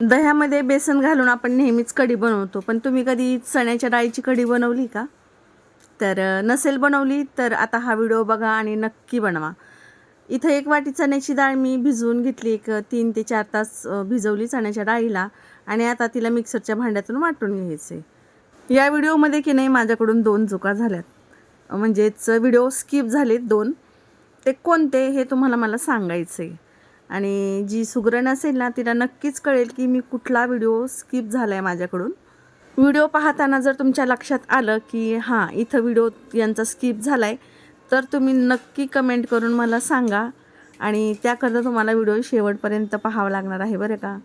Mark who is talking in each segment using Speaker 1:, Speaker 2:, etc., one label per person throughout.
Speaker 1: दह्यामध्ये बेसन घालून आपण नेहमीच कढी बनवतो. पण तुम्ही कधी चण्याच्या डाळीची कढी बनवली का? तर नसेल बनवली तर आता हा व्हिडिओ बघा आणि नक्की बनवा. इथं एक वाटी चण्याची डाळ मी भिजवून घेतली. एक तीन ते चार तास भिजवली चण्याच्या डाळीला आणि आता तिला मिक्सरच्या भांड्यातून वाटून घ्यायचे. या व्हिडिओमध्ये की नाही माझ्याकडून दोन चुका झाल्यात. म्हणजेच व्हिडिओ स्किप झालेत दोन. ते कोणते हे तुम्हाला मला सांगायचं आहे आणि जी सुगरण असेल ना तिला नक्कीच कळेल की मी कुठला व्हिडिओ स्किप झाला आहे माझ्याकडून. व्हिडिओ पाहताना जर तुमच्या लक्षात आलं की हां इथं व्हिडिओ यांचा स्किप झाला आहे तर तुम्ही नक्की कमेंट करून मला सांगा. आणि त्याकरता तुम्हाला व्हिडिओ शेवटपर्यंत पाहावा लागणार आहे बरं का?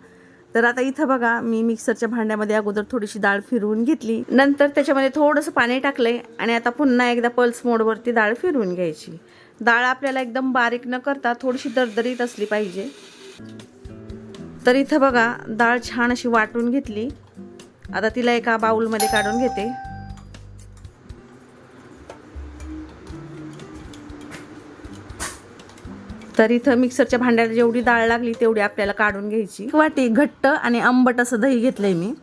Speaker 1: तर आता इथं बघा मी मिक्सरच्या भांड्यामध्ये अगोदर थोडीशी डाळ फिरवून घेतली. नंतर त्याच्यामध्ये थोडंसं पाणी टाकलंय आणि आता पुन्हा एकदा पल्स मोडवरती डाळ फिरवून घ्यायची. डाळ आपल्याला एकदम बारीक न करता थोडीशी दरदरीत असली पाहिजे. तर इथं बघा डाळ छान अशी वाटून घेतली. आता तिला एका बाउलमध्ये काढून घेते. तर इथं मिक्सरच्या भांड्याला जेवढी डाळ लागली तेवढी आपल्याला काढून घ्यायची. वाटी घट्ट आणि आंबट असं दही घेतलंय मी.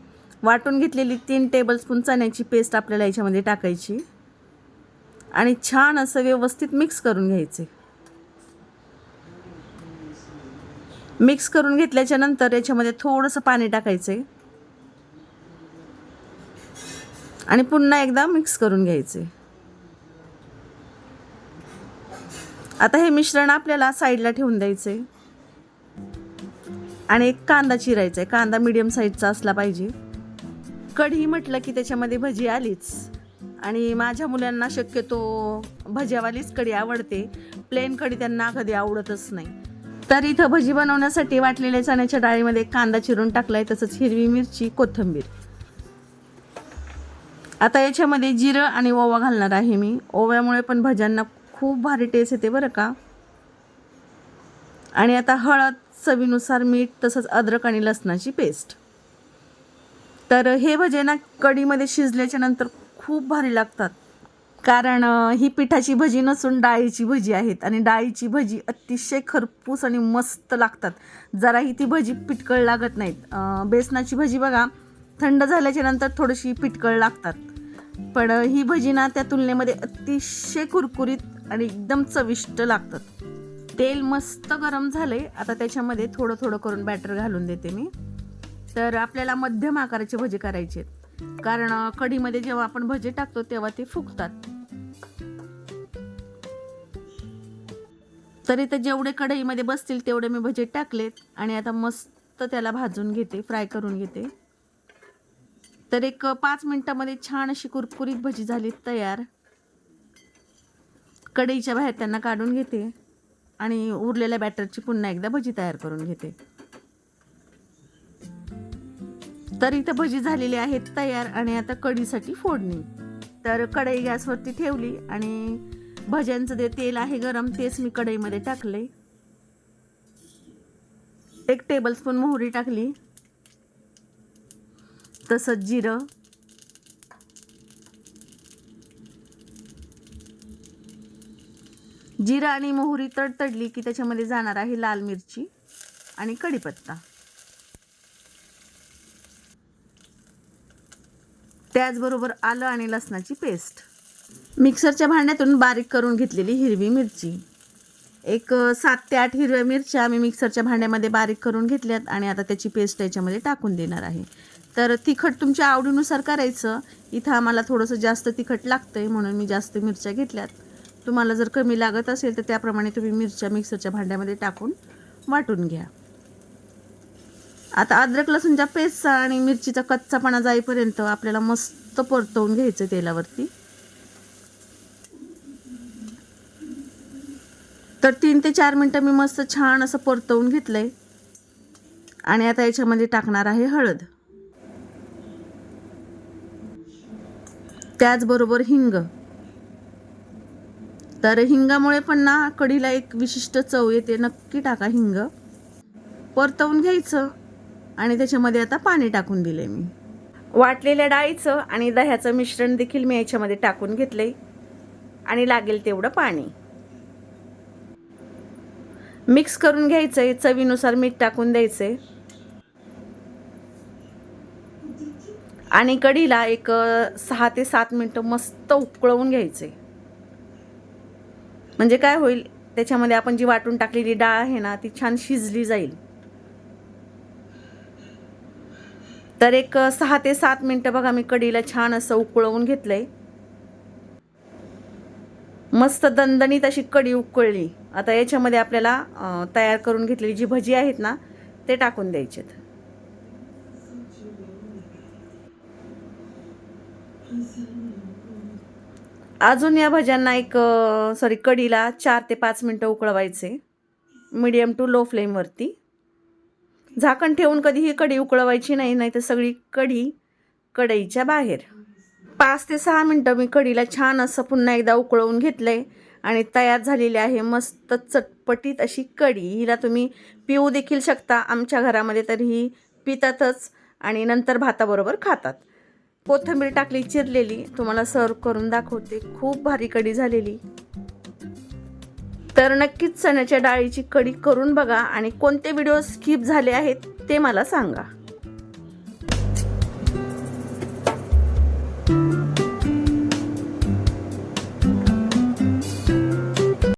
Speaker 1: वाटून घेतलेली तीन टेबलस्पून चण्याची पेस्ट आपल्याला याच्यामध्ये टाकायची. आणि छान असं व्यवस्थित मिक्स करून घ्यायचे. मिक्स करून घेतल्याच्या नंतर याच्यामध्ये थोडंसं पाणी टाकायचे. आणि पुन्हा एकदा मिक्स करून घ्यायचे. आता हे मिश्रण आपल्याला साईडला ठेवून द्यायचे. आणि एक कांदा चिरायचा आहे. कांदा मिडियम साईजचा असला पाहिजे. कढी म्हटलं की त्याच्यामध्ये भजी आलीच. आणि माझ्या मुलांना शक्यतो भज्यावालीच कढी आवडते. प्लेन कढी त्यांना कधी आवडतच नाही. तर इथं भजी बनवण्यासाठी वाटलेल्या चण्याच्या डाळीमध्ये कांदा चिरून टाकलाय तसंच हिरवी मिरची कोथिंबीर. आता याच्यामध्ये जिरं आणि ओवा घालणार आहे मी. ओव्यामुळे पण भज्यांना खूप भारी टेस्ट येते बरं का. आणि आता हळद चवीनुसार मीठ तसंच अद्रक आणि लसणाची पेस्ट तर हे भजे ना कढीमध्ये शिजल्याच्या नंतर खूप भारी लागतात. कारण ही पिठाची भजी नसून डाळीची भजी आहेत आणि डाळीची भजी अतिशय खरपूस आणि मस्त लागतात. जराही ती भजी पिटकळ लागत नाहीत. बेसनाची भजी बघा थंड झाल्याच्यानंतर थोडीशी पिटकळ लागतात. पण ही भजी ना त्या तुलनेमध्ये अतिशय कुरकुरीत आणि एकदम चविष्ट लागतात. तेल मस्त गरम झाले आता त्याच्यामध्ये थोडं थोडं करून बॅटर घालून देते मी. तर आपल्याला मध्यम आकाराचे भजी करायचे आहेत. कारण कढीमध्ये जेव्हा आपण भजे टाकतो तेव्हा ते फुगतात. तर जेवढे कढईमध्ये बसतील तेवढे मी भजे टाकलेत आणि आता मस्त त्याला भाजून घेते फ्राय करून घेते. तर एक पाच मिनिटामध्ये छान अशी कुरकुरीत भजी झाली तयार. कढईच्या बाहेर त्यांना काढून घेते आणि उरलेल्या बॅटरची पुन्हा एकदा भजी तयार करून घेते. तर इथं भजी झालेली आहेत तयार आणि आता कढीसाठी फोडणी. तर कढई गॅसवरती ठेवली आणि भज्यांचं जे तेल आहे गरम तेच मी कढईमध्ये टाकले. एक टेबलस्पून मोहरी टाकली. तसंच जिरं. जिरं आणि मोहरी तडतडली की त्याच्यामध्ये जाणार आहे लाल मिरची आणि कढीपत्ता. त्याचबरोबर आलं आणि लसणाची पेस्ट. मिक्सरच्या भांड्यातून बारीक करून घेतलेली हिरवी मिरची. एक सात ते आठ हिरव्या मिरच्या मी मिक्सरच्या भांड्यामध्ये बारीक करून घेतल्यात आणि आता त्याची पेस्ट याच्यामध्ये टाकून देणार आहे. तर तिखट तुमच्या आवडीनुसार करायचं. इथं आम्हाला थोडंसं जास्त तिखट लागतं आहे म्हणून मी जास्त मिरच्या घेतल्यात. तुम्हाला जर कमी लागत असेल तर त्याप्रमाणे तुम्ही मिरच्या मिक्सरच्या भांड्यामध्ये टाकून वाटून घ्या. आता अद्रक लसूणच्या पेस्टचा आणि मिरचीचा कच्चापणा जाईपर्यंत आपल्याला मस्त परतवून घ्यायचं तेलावरती. तर तीन ते चार मिनटं मी मस्त छान असं परतवून घेतलंय. आणि आता याच्यामध्ये टाकणार आहे हळद. त्याचबरोबर हिंग. तर हिंगामुळे पण ना कढीला एक विशिष्ट चव येते. नक्की टाका हिंग. परतवून घ्यायचं. आणि त्याच्यामध्ये आता पाणी टाकून दिले मी. वाटलेल्या डाळीचं आणि दह्याचं मिश्रण देखील मी याच्यामध्ये टाकून घेतलंय. आणि लागेल तेवढं पाणी. मिक्स करून घ्यायचंय चवीनुसार मीठ टाकून द्यायचंय. आणि कढीला एक सहा ते सात मिनटं मस्त उकळवून घ्यायचे म्हणजे काय होईल त्याच्यामध्ये आपण जी वाटून टाकलेली डाळ आहे ना ती छान शिजली जाईल. तर एक सहा ते सात मिनटं बघा मी कढीला छान असं उकळवून घेतलं आहे मस्त दणदणीत अशी कढी उकळली. आता याच्यामध्ये आपल्याला तयार करून घेतलेली जी भजी आहेत ना ते टाकून द्यायचेत. अजून या भज्यांना एक सॉरी कढीला चार ते पाच मिनटं उकळवायचे. मीडियम टू लो फ्लेमवरती. झाकण ठेवून कधीही कढी उकळवायची नाही नाही तर सगळी कढी कढईच्या बाहेर. पाच ते सहा मिनटं मी कढीला छान असं पुन्हा एकदा उकळवून घेतलंय आणि तयार झालेली आहे मस्त चटपटीत अशी कढी. हिला तुम्ही पिऊ देखील शकता आमच्या घरामध्ये तर ही पितातच आणि नंतर भाताबरोबर खातात. कोथिंबीर टाकली चिरलेली. तुम्हाला सर्व करून दाखवते. खूप भारी कढी झालेली. तर नक्कीच चण्याच्या डाळीची कढी करून बघा आणि कोणते व्हिडिओ स्किप झाले आहेत ते मला सांगा.